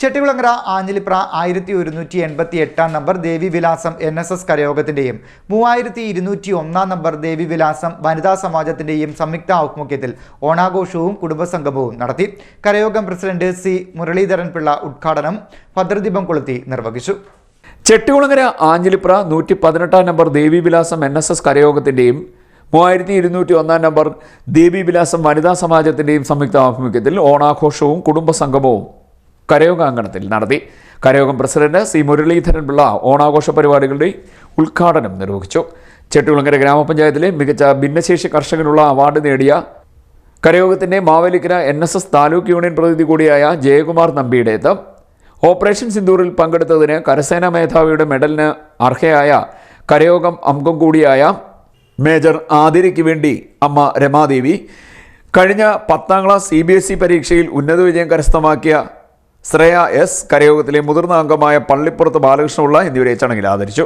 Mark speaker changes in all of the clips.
Speaker 1: ചെട്ടികുളങ്ങര ആഞ്ഞിലിപ്ര ആയിരത്തി ഒരുന്നൂറ്റി എൺപത്തി എട്ടാം നമ്പർ ദേവി വിലാസം എൻ എസ് എസ് കരയോഗത്തിന്റെയും മൂവായിരത്തി ഇരുന്നൂറ്റി ഒന്നാം നമ്പർ ദേവി വിലാസം വനിതാ സമാജത്തിന്റെയും സംയുക്ത ആഭിമുഖ്യത്തിൽ ഓണാഘോഷവും കുടുംബസംഗമവും നടത്തി. കരയോഗം പ്രസിഡന്റ് സി മുരളീധരൻ പിള്ള ഉദ്ഘാടനം ഭദ്രദീപം കൊളുത്തി നിർവഹിച്ചു.
Speaker 2: ചെട്ടികുളങ്ങര ആഞ്ഞിലിപ്ര നൂറ്റി പതിനെട്ടാം number Devivilasam N S S കരയോഗത്തിന്റെയും മൂവായിരത്തി ഇരുന്നൂറ്റി ഒന്നാം നമ്പർ ദേവീവിലാസം വനിതാ സമാജത്തിന്റെയും സംയുക്ത ആഭിമുഖ്യത്തിൽ ഓണാഘോഷവും കുടുംബസംഗമവും കരയോഗാങ്കണത്തിൽ നടത്തി. കരയോഗം പ്രസിഡന്റ് സി മുരളീധരൻ പിള്ള ഓണാഘോഷ പരിപാടികളുടെ ഉദ്ഘാടനം നിർവഹിച്ചു. ചെട്ടുകുളങ്ങര ഗ്രാമപഞ്ചായത്തിലെ മികച്ച ഭിന്നശേഷി കർഷകനുള്ള അവാർഡ് നേടിയ കരയോഗത്തിന്റെ Mavelikara N S S taluk union പ്രതിനിധി കൂടിയായ ജയകുമാർ നമ്പിയുടേത്. ഓപ്പറേഷൻ സിന്ദൂറിൽ പങ്കെടുത്തതിന് കരസേനാ മേധാവിയുടെ മെഡലിന് അർഹയായ കരയോഗം അംഗം കൂടിയായ മേജർ ആതിരയ്ക്ക് വേണ്ടി അമ്മ രമാദേവി. കഴിഞ്ഞ പത്താം class C B S E പരീക്ഷയിൽ ഉന്നത വിജയം കരസ്ഥമാക്കിയ ശ്രേയ എസ് കരയോഗത്തിലെ മുതിർന്ന അംഗമായ പള്ളിപ്പുറത്ത് ബാലകൃഷ്ണപിള്ള എന്നിവരെ ചടങ്ങിൽ ആദരിച്ചു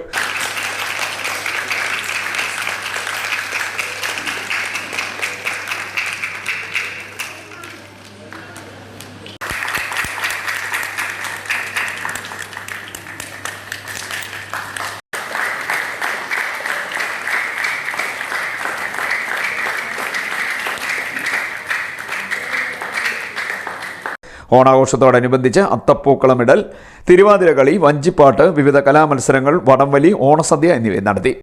Speaker 2: ഓണാഘോഷത്തോടനുബന്ധിച്ച് അത്തപ്പൂക്കളമിടൽ തിരുവാതിരകളി വഞ്ചിപ്പാട്ട് വിവിധ കലാമത്സരങ്ങൾ വടംവലി ഓണസദ്യ എന്നിവ നടത്തി.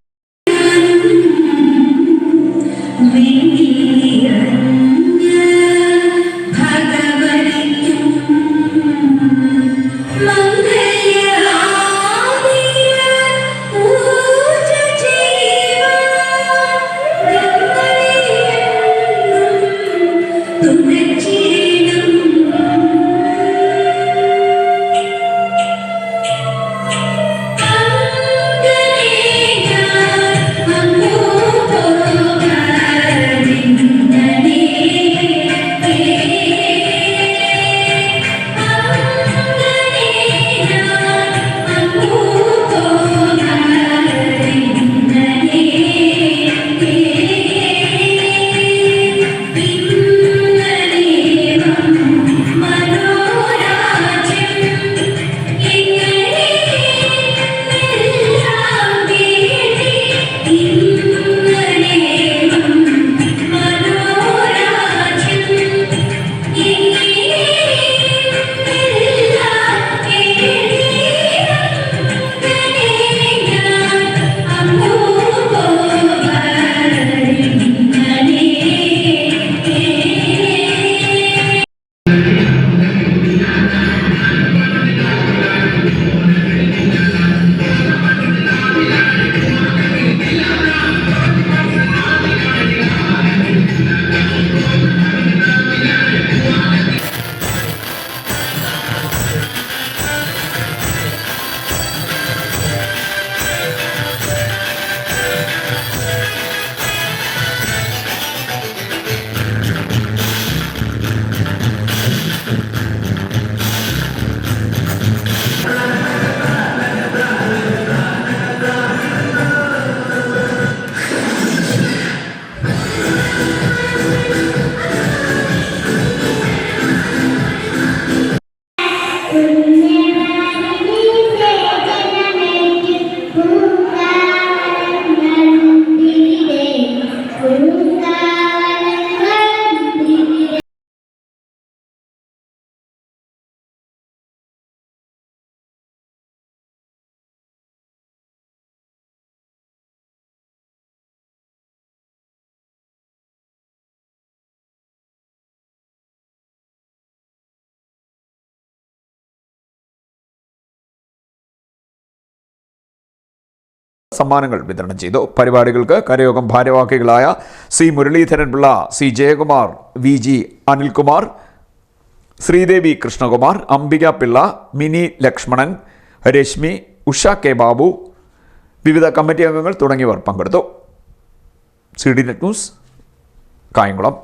Speaker 2: സമ്മാനങ്ങൾ വിതരണം ചെയ്തു. പരിപാടികൾക്ക് കരയോഗം ഭാരവാഹികളായ C Muraleedharan Pillai C Jayakumar V G Anilkumar Sreedevi Krishnakumar Ambika Pillai Mini Lakshmanan Reshmi Usha K Babu വിവിധ കമ്മിറ്റി അംഗങ്ങൾ തുടങ്ങിയവർ പങ്കെടുത്തു. C D net news Kayamkulam.